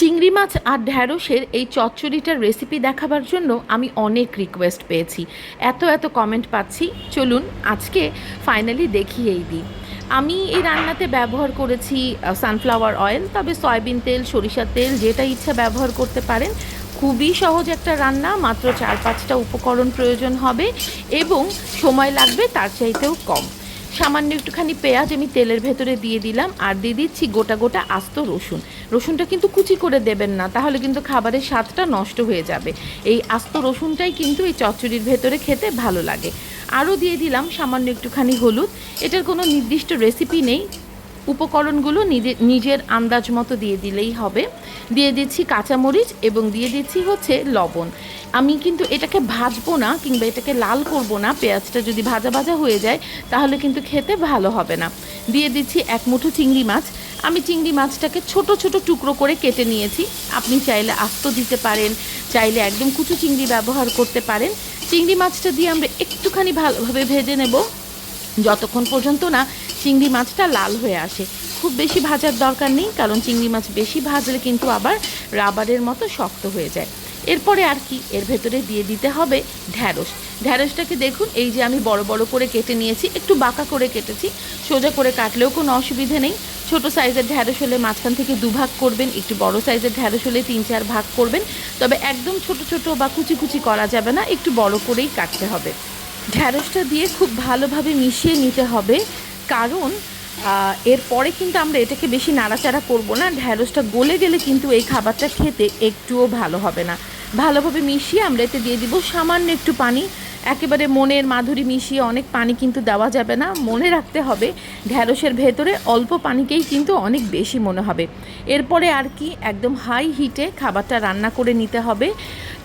চিংড়ি মাছ আর ঢ্যাঁড়সের এই চচ্চড়িটার রেসিপি দেখাবার জন্য আমি অনেক রিকোয়েস্ট পেয়েছি। এত এত কমেন্ট পাচ্ছি। চলুন আজকে ফাইনালি দেখিয়েই দিই। আমি এই রান্নাতে ব্যবহার করেছি সানফ্লাওয়ার অয়েল তবে সয়াবিন তেল, সরিষার তেল, যেটা ইচ্ছা ব্যবহার করতে পারেন। খুবই সহজ একটা রান্না, মাত্র চার পাঁচটা উপকরণ প্রয়োজন হবে এবং সময় লাগবে তার চাইতেও কম। সামান্য একটুখানি পেঁয়াজ আমি তেলের ভেতরে দিয়ে দিলাম আর দিয়ে দিচ্ছি গোটা গোটা আস্ত রসুন। রসুনটা কিন্তু কুচি করে দেবেন না, তাহলে কিন্তু খাবারের স্বাদটা নষ্ট হয়ে যাবে। এই আস্ত রসুনটাই কিন্তু এই চচ্চড়ির ভেতরে খেতে ভালো লাগে। আরও দিয়ে দিলাম সামান্য একটুখানি হলুদ। এটার কোনো নির্দিষ্ট রেসিপি নেই। উপকরণগুলো নিজে- নিজের আন্দাজ মতো দিয়ে দিলেই হবে। দিয়ে দিচ্ছি কাঁচামরিচ এবং দিয়ে দিচ্ছি হচ্ছে লবণ। আমি কিন্তু এটাকে ভাজবো না কিংবা এটাকে লাল করব না, পেঁয়াজটা যদি ভাজা ভাজা হয়ে যায়, তাহলে কিন্তু খেতে ভালো হবে না। দিয়ে দিচ্ছি এক মুঠো চিংড়ি মাছ। আমি চিংড়ি মাছটাকে ছোট ছোট টুকরো করে কেটে নিয়েছি। আপনি চাইলে আস্ত দিতে পারেন, চাইলে একদম কুচু চিংড়ি ব্যবহার করতে পারেন। চিংড়ি মাছটা দিয়ে আমরা একটুখানি ভালোভাবে ভেজে নেব। যতক্ষণ পর্যন্ত না চিংড়ি মাছটা লাল হয়ে আসে। খুব বেশি ভাজার দরকার নেই, কারণ চিংড়ি মাছ বেশি ভাজলে কিন্তু আবার রাবারের মতো শক্ত হয়ে যায়। এরপরে আর কি? এর ভেতরে দিয়ে দিতে হবে ঢ্যাঁড়স। ঢ্যাঁড়সটাকে দেখুন, এই যে আমি বড় বড় করে কেটে নিয়েছি, একটু বাঁকা করে কেটেছি। সোজা করে কাটলেও কোনো অসুবিধে নেই। ছোট সাইজের ঢ্যাঁড়স হলে মাঝখান থেকে দুভাগ করবেন, একটু বড় সাইজের ঢ্যাঁড়স হলে তিন চার ভাগ করবেন। তবে একদম ছোট ছোট বা কুচি কুচি করা যাবে না, একটু বড় করেই কাটতে হবে। ঢ্যাঁড়সটা দিয়ে খুব ভালোভাবে মিশিয়ে নিতে হবে, কারণ এরপরে কিন্তু আমরা এটাকে বেশি নাড়াচাড়া করব না। ঢ্যাঁড়সটা গলে গেলে কিন্তু এই খাবারটা খেতে একটুও ভালো হবে না। ভালোভাবে মিশিয়ে আমরা এতে দিয়ে দিব সামান্য একটু পানি। একেবারে মনের মাধুরী মিশিয়ে অনেক পানি কিন্তু দেওয়া যাবে না। মনে রাখতে হবে, ঢ্যাঁড়সের ভেতরে অল্প পানিকেই কিন্তু অনেক বেশি মনে হবে। এরপরে আর কি একদম হাই হিটে খাবারটা রান্না করে নিতে হবে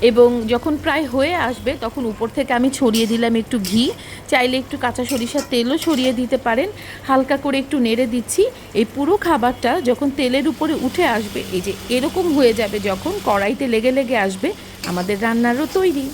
এবং যখন প্রায় হয়ে আসবে তখন উপর থেকে আমি ছড়িয়ে দিলাম একটু ঘি। চাইলে একটু কাঁচা সরিষার তেলও ছড়িয়ে দিতে পারেন। হালকা করে একটু নেড়ে দিচ্ছি। এই পুরো খাবারটা যখন তেলের উপরে উঠে আসবে, এই যে এরকম হয়ে যাবে যখন কড়াইতে লেগে লেগে আসবে, আমাদের রান্নারও তৈরি।